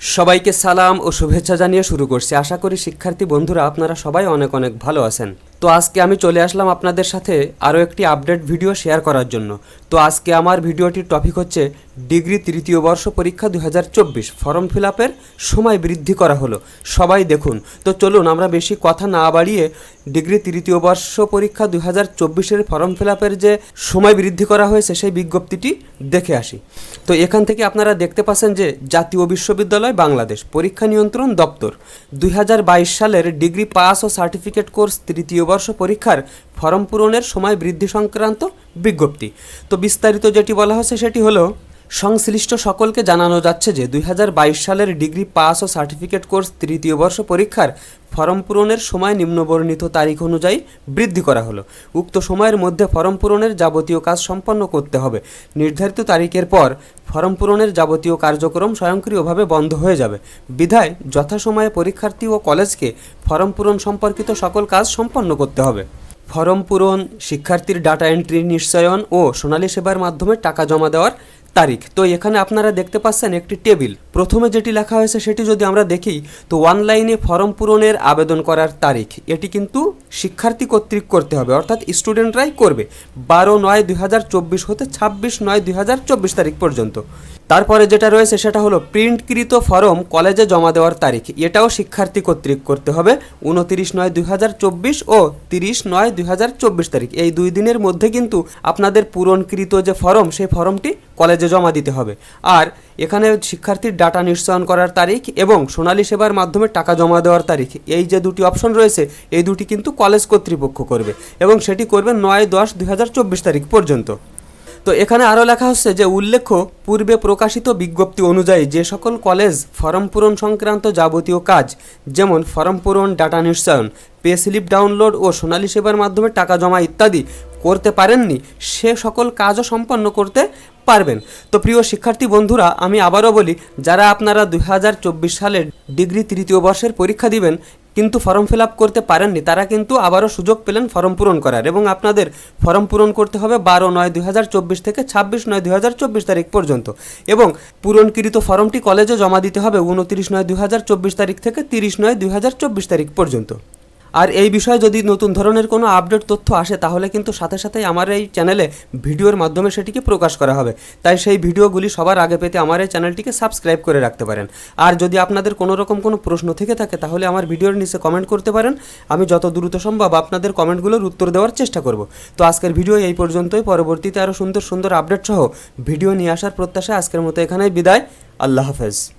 সবাইকে সালাম ও শুভেচ্ছা জানিয়ে শুরু করছি। আশা করি শিক্ষার্থী বন্ধুরা আপনারা সবাই অনেক অনেক ভালো আছেন। তো আজকে আমি চলে আসলাম আপনাদের সাথে আরও একটি আপডেট ভিডিও শেয়ার করার জন্য। তো আজকে আমার ভিডিওটির টপিক হচ্ছে ডিগ্রি তৃতীয় বর্ষ পরীক্ষা দু হাজার চব্বিশ। ফর্ম ফিল আপের সময় বৃদ্ধি করা হলো। সবাই দেখুন। তো চলুন, আমরা বেশি কথা না বাড়িয়ে ডিগ্রি তৃতীয় বর্ষ পরীক্ষা দু হাজার ফর্ম ফিল আপের যে সময় বৃদ্ধি করা হয়েছে, সেই বিজ্ঞপ্তিটি দেখে আসি। তো এখান থেকে আপনারা দেখতে পাচ্ছেন যে জাতীয় বিশ্ববিদ্যালয় বাংলাদেশ পরীক্ষা নিয়ন্ত্রণ দপ্তর। দুই হাজার বাইশ সালের ডিগ্রি পাস ও সার্টিফিকেট কোর্স তৃতীয় বর্ষ পরীক্ষার ফর্ম পূরণের সময় বৃদ্ধি সংক্রান্ত বিজ্ঞপ্তি। তো বিস্তারিত যেটি বলা হচ্ছে সেটি হলো সংশ্লিষ্ট সকলকে জানানো যাচ্ছে যে দুই হাজার বাইশ সালের ডিগ্রি পাস ও সার্টিফিকেট কোর্স তৃতীয় বর্ষ পরীক্ষার ফর্ম পূরণের সময় নিম্নবর্ণিত তারিখ অনুযায়ী বৃদ্ধি করা হলো। উক্ত সময়ের মধ্যে ফর্ম পূরণের যাবতীয় কাজ সম্পন্ন করতে হবে। নির্ধারিত তারিখের পর ফর্ম পূরণের যাবতীয় কার্যক্রম স্বয়ংক্রিয়ভাবে বন্ধ হয়ে যাবে। বিধায় যথাসময়ে পরীক্ষার্থী ও কলেজকে ফর্ম পূরণ সম্পর্কিত সকল কাজ সম্পন্ন করতে হবে। ফর্ম পূরণ, শিক্ষার্থীর ডাটা এন্ট্রি নিশ্চয়ন ও সোনালী সেবার মাধ্যমে টাকা জমা দেওয়ার তারিখ। তো এখানে আপনারা দেখতে পাচ্ছেন একটি টেবিল। প্রথমে যেটি লেখা হয়েছে সেটি যদি আমরা দেখি, তো অনলাইনে ফর্ম পূরণের আবেদন করার তারিখ। এটি কিন্তু শিক্ষার্থী কর্তৃক করতে হবে, অর্থাৎ স্টুডেন্টরাই করবে। বারো নয় দুই হতে ছাব্বিশ নয় দুই তারিখ পর্যন্ত। তারপরে যেটা রয়েছে সেটা হলো প্রিন্টকৃত ফর্ম কলেজে জমা দেওয়ার তারিখ। এটাও শিক্ষার্থী কর্তৃক করতে হবে উনতিরিশ নয় দুই ও তিরিশ নয় দুই তারিখ। এই দুই দিনের মধ্যে কিন্তু আপনাদের পূরণকৃত যে ফর্ম সেই ফর্মটি কলেজে জমা দিতে হবে। আর এখানে শিক্ষার্থীর ডাটা নিশ্চয়ন করার তারিখ এবং সোনালী সেবার মাধ্যমে টাকা জমা দেওয়ার তারিখ। এই যে দুটি অপশন রয়েছে, এই দুটি কিন্তু কলেজ কর্তৃপক্ষ করবে এবং সেটি করবে নয় দশ দুই তারিখ পর্যন্ত। তো এখানে আরও লেখা হচ্ছে যে উল্লেখ্য, পূর্বে প্রকাশিত বিজ্ঞপ্তি অনুযায়ী যে সকল কলেজ ফর্ম পূরণ সংক্রান্ত যাবতীয় কাজ, যেমন ফর্ম পূরণ, ডাটা নিশ্চয়ন পে স্লিপ ডাউনলোড ও সোনালী সেবার মাধ্যমে টাকা জমা ইত্যাদি করতে পারেননি, সে সকল কাজও সম্পন্ন করতে পারবেন। তো প্রিয় শিক্ষার্থী বন্ধুরা, আমি আবারও বলি, যারা আপনারা দুই সালের ডিগ্রি তৃতীয় বর্ষের পরীক্ষা দিবেন কিন্তু ফর্ম ফিল আপ করতে পারেননি, তারা কিন্তু আবারও সুযোগ পেলেন ফর্ম পূরণ করার এবং আপনাদের ফর্ম পূরণ করতে হবে বারো নয় দুই থেকে ছাব্বিশ নয় দুই তারিখ পর্যন্ত এবং পূরণকৃত ফর্মটি কলেজে জমা দিতে হবে উনত্রিশ নয় দুই তারিখ থেকে তিরিশ নয় দুই তারিখ পর্যন্ত। আর এই বিষয়ে যদি নতুন ধরনের কোনো আপডেট তথ্য আসে, তাহলে কিন্তু সাথে সাথেই আমার এই চ্যানেলে ভিডিওর মাধ্যমে সেটিকে প্রকাশ করা হবে। তাই সেই ভিডিওগুলি সবার আগে পেতে আমার এই চ্যানেলটিকে সাবস্ক্রাইব করে রাখতে পারেন। আর যদি আপনাদের কোনো রকম কোনো প্রশ্ন থেকে থাকে, তাহলে আমার ভিডিওর নিচে কমেন্ট করতে পারেন। আমি যত দ্রুত সম্ভব আপনাদের কমেন্টগুলোর উত্তর দেওয়ার চেষ্টা করব। তো আজকের ভিডিও এই পর্যন্তই। পরবর্তীতে আরও সুন্দর সুন্দর আপডেট সহ ভিডিও নিয়ে আসার প্রত্যাশা আজকের মতো এখানেই বিদায়। আল্লাহ হাফেজ।